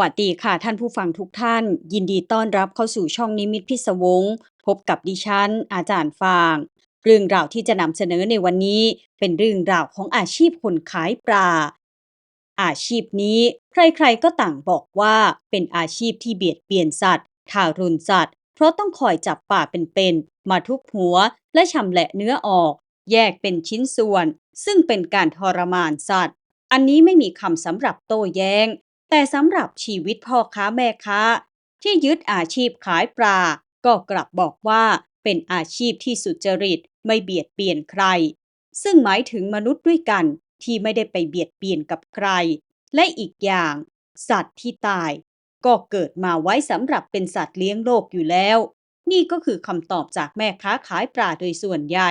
วัสดีค่ะท่านผู้ฟังทุกท่าน ยินดีต้อนรับเข้าสู่ช่องนิมิตพิศวงพบกับดิฉัน อาจารย์ฟาง เรื่องราวที่จะนำเสนอในวันนี้ เป็นเรื่องราวของอาชีพคนขายปลา อาชีพนี้ใครๆก็ต่างบอกว่าเป็นอาชีพที่เบียดเบียนสัตว์ทารุณสัตว์ เพราะต้องคอยจับป่าเป็นๆมาทุบหัวและชำแหละเนื้อออก แยกเป็นชิ้นส่วน ซึ่งเป็นการทรมานสัตว์ อันนี้ไม่มีคำสำหรับโต้แย้ง แต่สำหรับชีวิตพ่อค้าแม่ค้า ที่ยึดอาชีพขายปลา ก็กลับบอกว่าเป็นอาชีพที่สุจริตไม่เบียดเบียนใคร ซึ่งหมายถึงมนุษย์ด้วยกันที่ไม่ได้ไปเบียดเบียนกับใคร และอีกอย่าง สัตว์ที่ตาย ก็เกิดมาไว้สำหรับเป็นสัตว์เลี้ยงโลกอยู่แล้ว นี่ก็คือคำตอบจากแม่ค้าขายปลาโดยส่วนใหญ่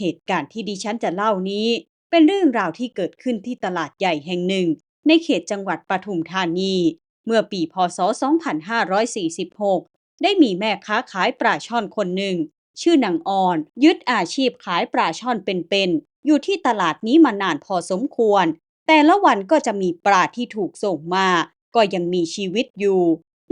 เหตุการณ์ที่ดิฉันจะเล่านี้ เป็นเรื่องราวที่เกิดขึ้นที่ตลาดใหญ่แห่งหนึ่ง ในเขตจังหวัดปทุมธานี เมื่อปีพศ 2546 ได้มีแม่ค้าขายปลาช่อนคนหนึ่ง ชื่อนางอ่อน ยึดอาชีพขายปลาช่อนเป็นๆ อยู่ที่ตลาดนี้มานานพอสมควร แต่ละวันก็จะมีปลาที่ถูกส่งมา ก็ยังมีชีวิตอยู่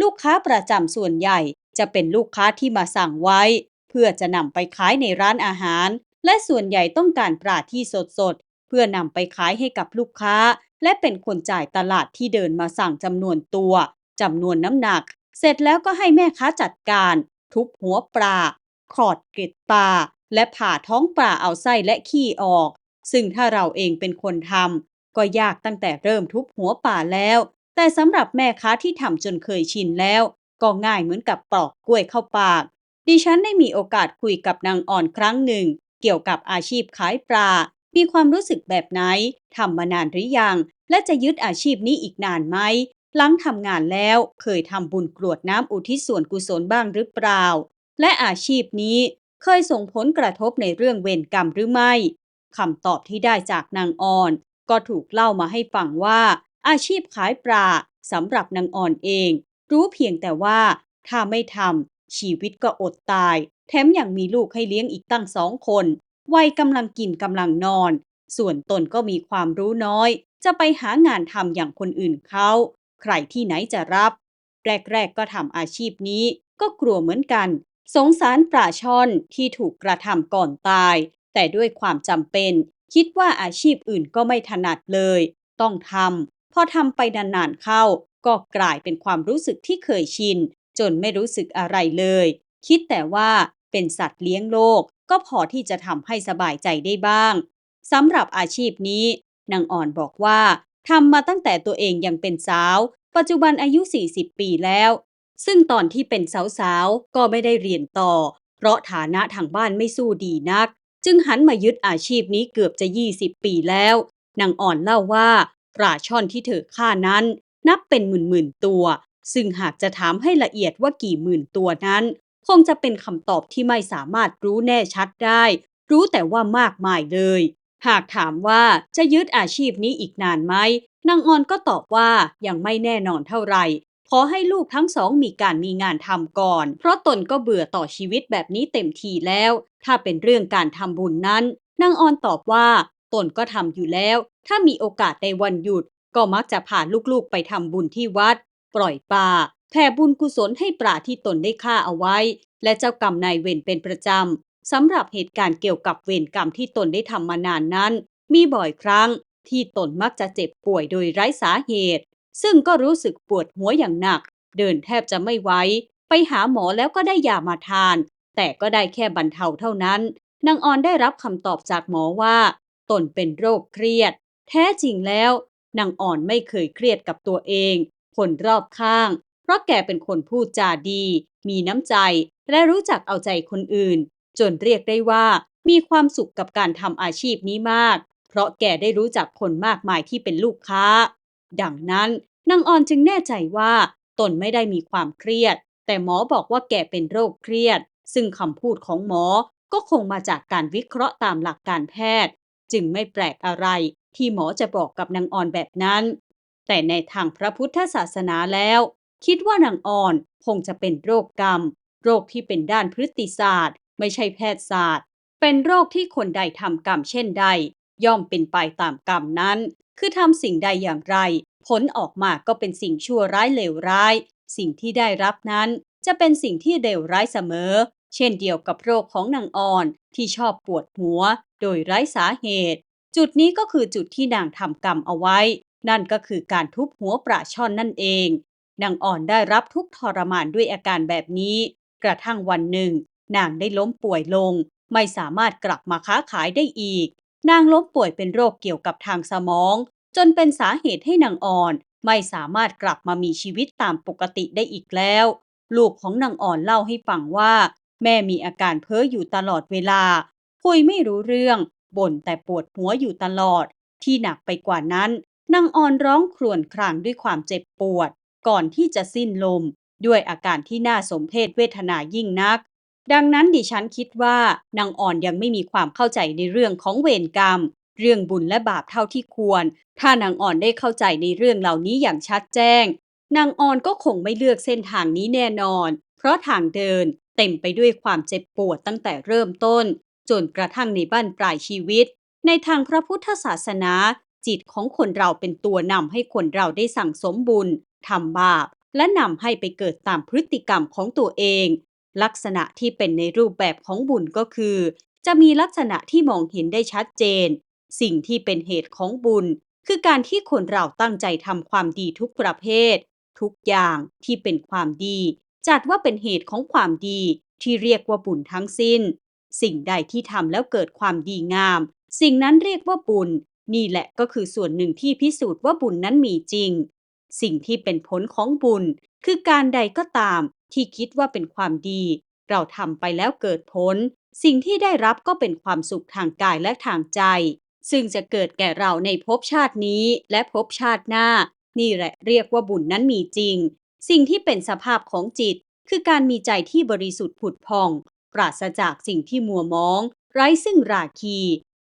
ลูกค้าประจำส่วนใหญ่จะเป็นลูกค้าที่มาสั่งไว้ เพื่อจะนำไปขายในร้านอาหาร และส่วนใหญ่ต้องการปลาที่สดๆ เพื่อนำไปขายให้กับลูกค้า และเป็นคนจ่ายตลาดที่เดินมาสั่งจำนวนตัวจำนวนน้ำหนัก เสร็จแล้วก็ให้แม่ค้าจัดการ ทุบหัวปลาขอดเกล็ดปลาและผ่าท้องปลาเอาไส้และขี้ออก ซึ่งถ้าเราเองเป็นคนทำก็ยากตั้งแต่เริ่มทุบหัวปลาแล้ว แต่สำหรับแม่ค้าที่ทำจนเคยชินแล้ว ก็ง่ายเหมือนกับปลอกกล้วยเข้าปาก ดิฉันได้มีโอกาสคุยกับนางอ่อนครั้งหนึ่ง เกี่ยวกับอาชีพขายปลา มีความรู้สึกแบบไหนทำมานานหรือยัง และจะยึดอาชีพนี้อีกนานไหมหลังทำงานแล้วเคยทำบุญกรวดน้ำอุทิศส่วนกุศลบ้างหรือเปล่า และอาชีพนี้เคยส่งผลกระทบในเรื่องเวรกรรมหรือไม่คำตอบที่ได้จากนางอ่อน ก็ถูกเล่ามาให้ฟังว่า อาชีพขายปลาสำหรับนางอ่อนเอง รู้เพียงแต่ว่า ถ้าไม่ทำชีวิตก็อดตาย แถมยังมีลูกให้เลี้ยงอีกตั้งสองคน วัยกำลังกินกำลังนอน ส่วนตนก็มีความรู้น้อย จะไปหางานทำอย่างคนอื่นเขา ใครที่ไหนจะรับ แรก ๆ ก็ทำอาชีพนี้ ก็กลัวเหมือนกัน สงสารปลาช่อนที่ถูกกระทำก่อนตาย แต่ด้วยความจำเป็น คิดว่าอาชีพอื่นก็ไม่ถนัดเลย ต้องทำพอทำไปนานๆเข้า ก็กลายเป็นความรู้สึกที่เคยชิน จนไม่รู้สึกอะไรเลย คิดแต่ว่าเป็นสัตว์เลี้ยงโลก ก็พอที่จะทำให้สบายใจได้บ้างสำหรับอาชีพนี้นางอ่อนบอกว่าทำมาตั้งแต่ตัวเองยังเป็นสาว ปัจจุบันอายุ 40 ปีแล้ว ซึ่งตอนที่เป็นสาวๆ ก็ไม่ได้เรียนต่อ เพราะฐานะทางบ้านไม่สู้ดีนัก จึงหันมายึดอาชีพนี้เกือบจะ 20 ปีแล้ว นางอ่อนเล่าว่าปลาช่อนที่เธอฆ่านั้น นับเป็นหมื่นๆตัว ซึ่งหากจะถามให้ละเอียดว่ากี่หมื่นตัวนั้น คงจะเป็นคำตอบที่ไม่สามารถรู้แน่ชัดได้ รู้แต่ว่ามากมายเลย หากถามว่าจะยึดอาชีพนี้อีกนานไหมนางออนก็ตอบว่ายังไม่แน่นอนเท่าไหร่ขอให้ลูกทั้งสองมีการมีงานทำก่อน เพราะตนก็เบื่อต่อชีวิตแบบนี้เต็มทีแล้ว ถ้าเป็นเรื่องการทำบุญนั้นนางออนตอบว่าตนก็ทำอยู่แล้ว ถ้ามีโอกาสในวันหยุด ก็มักจะพาลูกๆไปทำบุญที่วัด ปล่อยปลา ผ่บุญกุศลให้ปลาที่ตนได้ฆ่าเอาไว้ และเจ้ากรรมนายเวรเป็นประจำสำหรับเหตุการณ์เกี่ยวกับเวรกรรมที่ตนได้ทำมานานนั้น มีบ่อยครั้งที่ตนมักจะเจ็บป่วยโดยไร้สาเหตุ ซึ่งก็รู้สึกปวดหัวอย่างหนัก เดินแทบจะไม่ไหวไปหาหมอแล้วก็ได้ยามาทาน แต่ก็ได้แค่บรรเทาเท่านั้นนางออนได้รับคำตอบจากหมอว่า ตนเป็นโรคเครียด แท้จริงแล้วนางอ่อนไม่เคยเครียดกับตัวเอง คนรอบข้าง เพราะแกเป็นคนพูดจาดี มีน้ำใจ และรู้จักเอาใจคนอื่น จนเรียกได้ว่า มีความสุขกับการทำอาชีพนี้มาก เพราะแกได้รู้จักคนมากมายที่เป็นลูกค้า ดังนั้นนางออนจึงแน่ใจว่า ตนไม่ได้มีความเครียด แต่หมอบอกว่าแกเป็นโรคเครียด ซึ่งคำพูดของหมอก็คงมาจากการวิเคราะห์ตามหลักการแพทย์ จึงไม่แปลกอะไรที่หมอจะบอกกับนางออนแบบนั้น แต่ในทางพระพุทธศาสนาแล้ว คิดว่านางอ่อนคงจะเป็นโรคกรรม โรคที่เป็นด้านพฤติศาสตร์ ไม่ใช่แพทยศาสตร์ เป็นโรคที่คนใดทำกรรมเช่นใด ย่อมเป็นไปตามกรรมนั้น คือทำสิ่งใดอย่างไร ผลออกมาก็เป็นสิ่งชั่วร้ายเลวร้าย สิ่งที่ได้รับนั้นจะเป็นสิ่งที่เลวร้ายเสมอ เช่นเดียวกับโรคของนางอ่อนที่ชอบปวดหัว โดยไร้สาเหตุ จุดนี้ก็คือจุดที่นางทำกรรมเอาไว้ นั่นก็คือการทุบหัวปลาช่อนนั่นเอง นางอ่อนได้รับทุกทรมานด้วยอาการแบบนี้ กระทั่งวันหนึ่ง นางได้ล้มป่วยลง ไม่สามารถกลับมาค้าขายได้อีก นางล้มป่วยเป็นโรคเกี่ยวกับทางสมอง จนเป็นสาเหตุให้นางอ่อนไม่สามารถกลับมามีชีวิตตามปกติได้อีกแล้ว ลูกของนางอ่อนเล่าให้ฟังว่า แม่มีอาการเพ้ออยู่ตลอดเวลา คุยไม่รู้เรื่องบ่นแต่ปวดหัวอยู่ตลอด ที่หนักไปกว่านั้นนางอ่อนร้องครวญครางด้วยความเจ็บปวด ก่อนที่จะสิ้นลม ด้วยอาการที่น่าสมเพชเวทนายิ่งนัก ดังนั้นดิฉันคิดว่านางอ่อนยังไม่มีความเข้าใจในเรื่องของเวรกรรม เรื่องบุญและบาปเท่าที่ควร ถ้านางอ่อนได้เข้าใจในเรื่องเหล่านี้อย่างชัดแจ้ง นางอ่อนก็คงไม่เลือกเส้นทางนี้แน่นอน เพราะทางเดินเต็มไปด้วยความเจ็บปวดตั้งแต่เริ่มต้น จนกระทั่งในบ้านปลายชีวิต ในทางพระพุทธศาสนาจิตของคนเราเป็นตัวนำให้คนเราได้สั่งสมบุญ ทำบาป และนำให้ไปเกิดตามพฤติกรรมของตัวเอง ลักษณะที่เป็นในรูปแบบของบุญก็คือ จะมีลักษณะที่มองเห็นได้ชัดเจน สิ่งที่เป็นเหตุของบุญ คือการที่คนเราตั้งใจทำความดีทุกประเภท ทุกอย่างที่เป็นความดี จัดว่าเป็นเหตุของความดีที่เรียกว่าบุญทั้งสิ้น สิ่งใดที่ทำแล้วเกิดความดีงาม สิ่งนั้นเรียกว่าบุญ นี่แหละก็คือส่วนหนึ่งที่พิสูจน์ว่าบุญนั้นมีจริง สิ่งที่เป็นผลของบุญ คือการใดก็ตามที่คิดว่าเป็นความดี เราทำไปแล้วเกิดผล สิ่งที่ได้รับก็เป็นความสุขทางกายและทางใจ ซึ่งจะเกิดแก่เราในภพชาตินี้และภพชาติหน้า นี่แหละเรียกว่าบุญนั้นมีจริง สิ่งที่เป็นสภาพของจิต คือการมีใจที่บริสุทธิ์ผุดพอง ปราศจากสิ่งที่มัวมอง ไร้ซึ่งราคี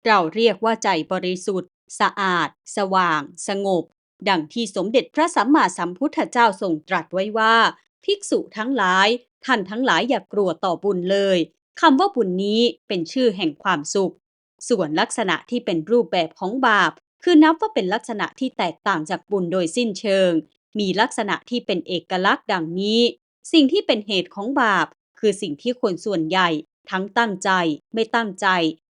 เราเรียกว่าใจบริสุทธิ์ สะอาด สว่าง สงบ ดังที่สมเด็จพระสัมมาสัมพุทธเจ้าทรงตรัสไว้ว่า ภิกษุทั้งหลาย ท่านทั้งหลายอย่ากกลัวต่อบุญเลยคำว่าบุญนี้เป็นชื่อแห่งความสุข ส่วนลักษณะที่เป็นรูปแบบของบาป คือนับว่าเป็นลักษณะที่แตกต่างจากบุญโดยสิ้นเชิง มีลักษณะที่เป็นเอกลักษณ์ดังนี้ สิ่งที่เป็นเหตุของบาป คือสิ่งที่คนส่วนใหญ่ ทั้งตั้งใจ ไม่ตั้งใจ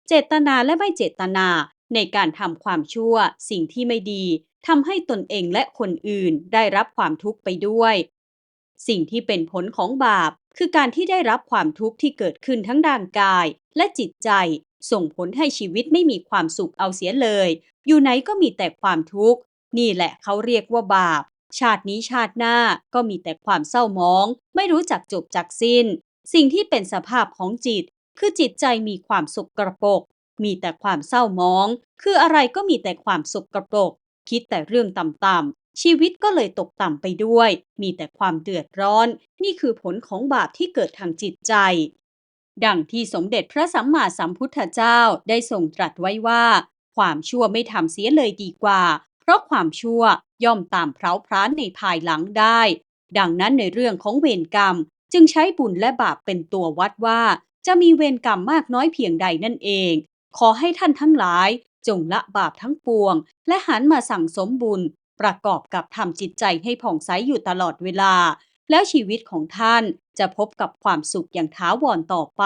เจตนาและไม่เจตนา ในการทำความชั่ว สิ่งที่ไม่ดี ทำให้ตนเองและคนอื่นได้รับความทุกข์ไปด้วย สิ่งที่เป็นผลของบาป คือการที่ได้รับความทุกข์ที่เกิดขึ้นทั้งด้านกาย และจิตใจ ส่งผลให้ชีวิตไม่มีความสุขเอาเสียเลย อยู่ไหนก็มีแต่ความทุกข์ นี่แหละเขาเรียกว่าบาป ชาตินี้ชาติหน้าก็มีแต่ความเศร้ามอง ไม่รู้จักจบจักสิ้น สิ่งที่เป็นสภาพของจิต คือจิตใจมีความสุกกระปกมีแต่ความเศร้ามอง คืออะไรก็มีแต่ความสุกกระปรก คิดแต่เรื่องต่ำๆชีวิตก็เลยตกต่ำไปด้วย มีแต่ความเดือดร้อน นี่คือผลของบาปที่เกิดทางจิตใจ ดังที่สมเด็จพระสัมมาสัมพุทธเจ้าได้ทรงตรัสไว้ว่า ความชั่วไม่ทำเสียเลยดีกว่า เพราะความชั่วย่อมตามเพร้าพร้านในภายหลังได้ ดังนั้นในเรื่องของเวรกรรมจึงใช้บุญและบาปเป็นตัววัดว่า จะมีเวรกรรมมากน้อยเพียงใดนั่นเอง ขอให้ท่านทั้งหลาย จงละบาปทั้งปวง และหันมาสั่งสมบุญ ประกอบกับทำจิตใจให้ผ่องใสอยู่ตลอดเวลา แล้วชีวิตของท่านจะพบกับความสุขอย่างท้าวรต่อไป